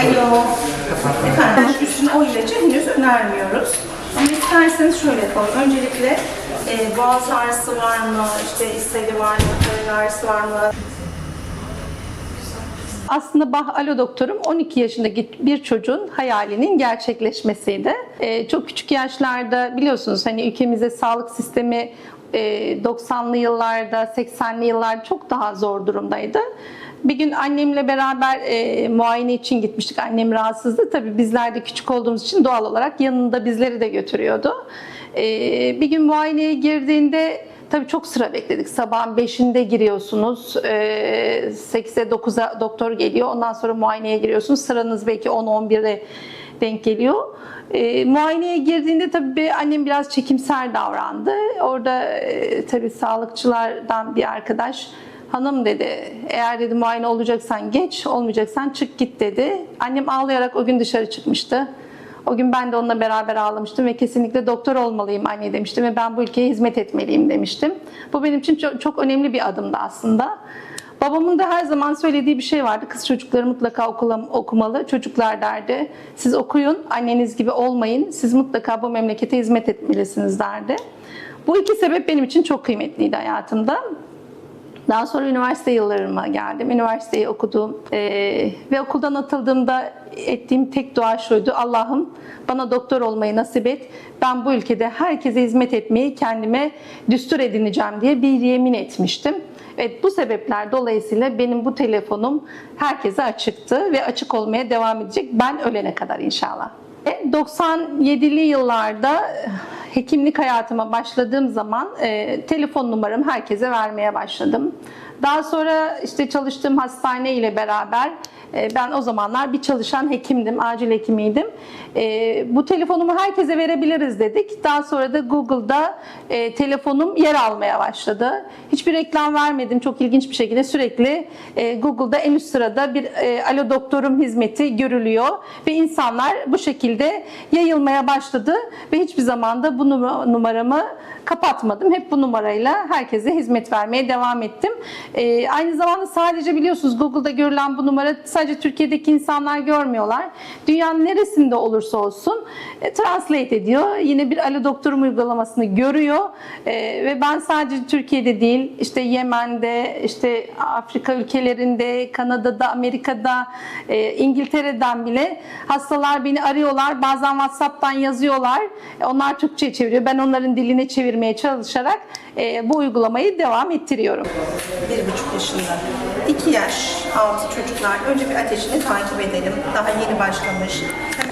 Alo. Efendim üstüne o ilacı henüz önermiyoruz. Ama isterseniz şöyle yapalım. Öncelikle e, boğaz ağrısı var mı, işte ishali var mı, karın ağrısı var mı? Aslında Bah Alo Doktorum 12 yaşındaki bir çocuğun hayalinin gerçekleşmesiydi. Ee, çok küçük yaşlarda biliyorsunuz hani ülkemizde sağlık sistemi e, 90'lı yıllarda, 80'li yıllarda çok daha zor durumdaydı. Bir gün annemle beraber e, muayene için gitmiştik. Annem rahatsızdı. Tabii bizler de küçük olduğumuz için doğal olarak yanında bizleri de götürüyordu. E, bir gün muayeneye girdiğinde Tabii çok sıra bekledik. Sabahın 5'inde giriyorsunuz. Ee, 8'e 9'a doktor geliyor. Ondan sonra muayeneye giriyorsunuz. Sıranız belki 10-11'e denk geliyor. Ee, muayeneye girdiğinde tabii annem biraz çekimser davrandı. Orada e, tabii sağlıkçılardan bir arkadaş Hanım dedi, eğer dedi muayene olacaksan geç, olmayacaksan çık git dedi. Annem ağlayarak o gün dışarı çıkmıştı. O gün ben de onunla beraber ağlamıştım ve kesinlikle doktor olmalıyım anne demiştim ve ben bu ülkeye hizmet etmeliyim demiştim. Bu benim için çok, çok önemli bir adımdı aslında. Babamın da her zaman söylediği bir şey vardı. Kız çocukları mutlaka okula, okumalı. Çocuklar derdi. Siz okuyun, anneniz gibi olmayın. Siz mutlaka bu memlekete hizmet etmelisiniz derdi. Bu iki sebep benim için çok kıymetliydi hayatımda. Daha sonra üniversite yıllarıma geldim. Üniversiteyi okudum Ee, ve okuldan atıldığımda ettiğim tek dua şuydu. Allah'ım bana doktor olmayı nasip et. Ben bu ülkede herkese hizmet etmeyi kendime düstur edineceğim diye bir yemin etmiştim. Evet bu sebepler dolayısıyla benim bu telefonum herkese açıktı ve açık olmaya devam edecek. Ben ölene kadar inşallah. E, 97'li yıllarda hekimlik hayatıma başladığım zaman e, telefon numaramı herkese vermeye başladım. Daha sonra işte çalıştığım hastane ile beraber e, ben o zamanlar bir çalışan hekimdim, acil hekimiydim. E, bu telefonumu herkese verebiliriz dedik. Daha sonra da Google'da e, telefonum yer almaya başladı. Hiçbir reklam vermedim. Çok ilginç bir şekilde sürekli e, Google'da en üst sırada bir e, alo doktorum hizmeti görülüyor ve insanlar bu şekilde yayılmaya başladı ve hiçbir zaman da bu numa- numaramı kapatmadım. Hep bu numarayla herkese hizmet vermeye devam ettim. E, aynı zamanda sadece biliyorsunuz Google'da görülen bu numara sadece Türkiye'deki insanlar görmüyorlar. Dünyanın neresinde olursa olsun e, translate ediyor. Yine bir alo doktorum uygulamasını görüyor. E, ve ben sadece Türkiye'de değil işte Yemen'de, işte Afrika ülkelerinde, Kanada'da, Amerika'da, e, İngiltere'den bile hastalar beni arıyorlar. Bazen WhatsApp'tan yazıyorlar. Onlar Türkçe çeviriyor. Ben onların diline çevirmeye çalışarak e, bu uygulamayı devam ettiriyorum. Bir buçuk yaşında. 2 yaş altı çocuklar. Önce bir ateşini takip edelim. Daha yeni başlamış. Hemen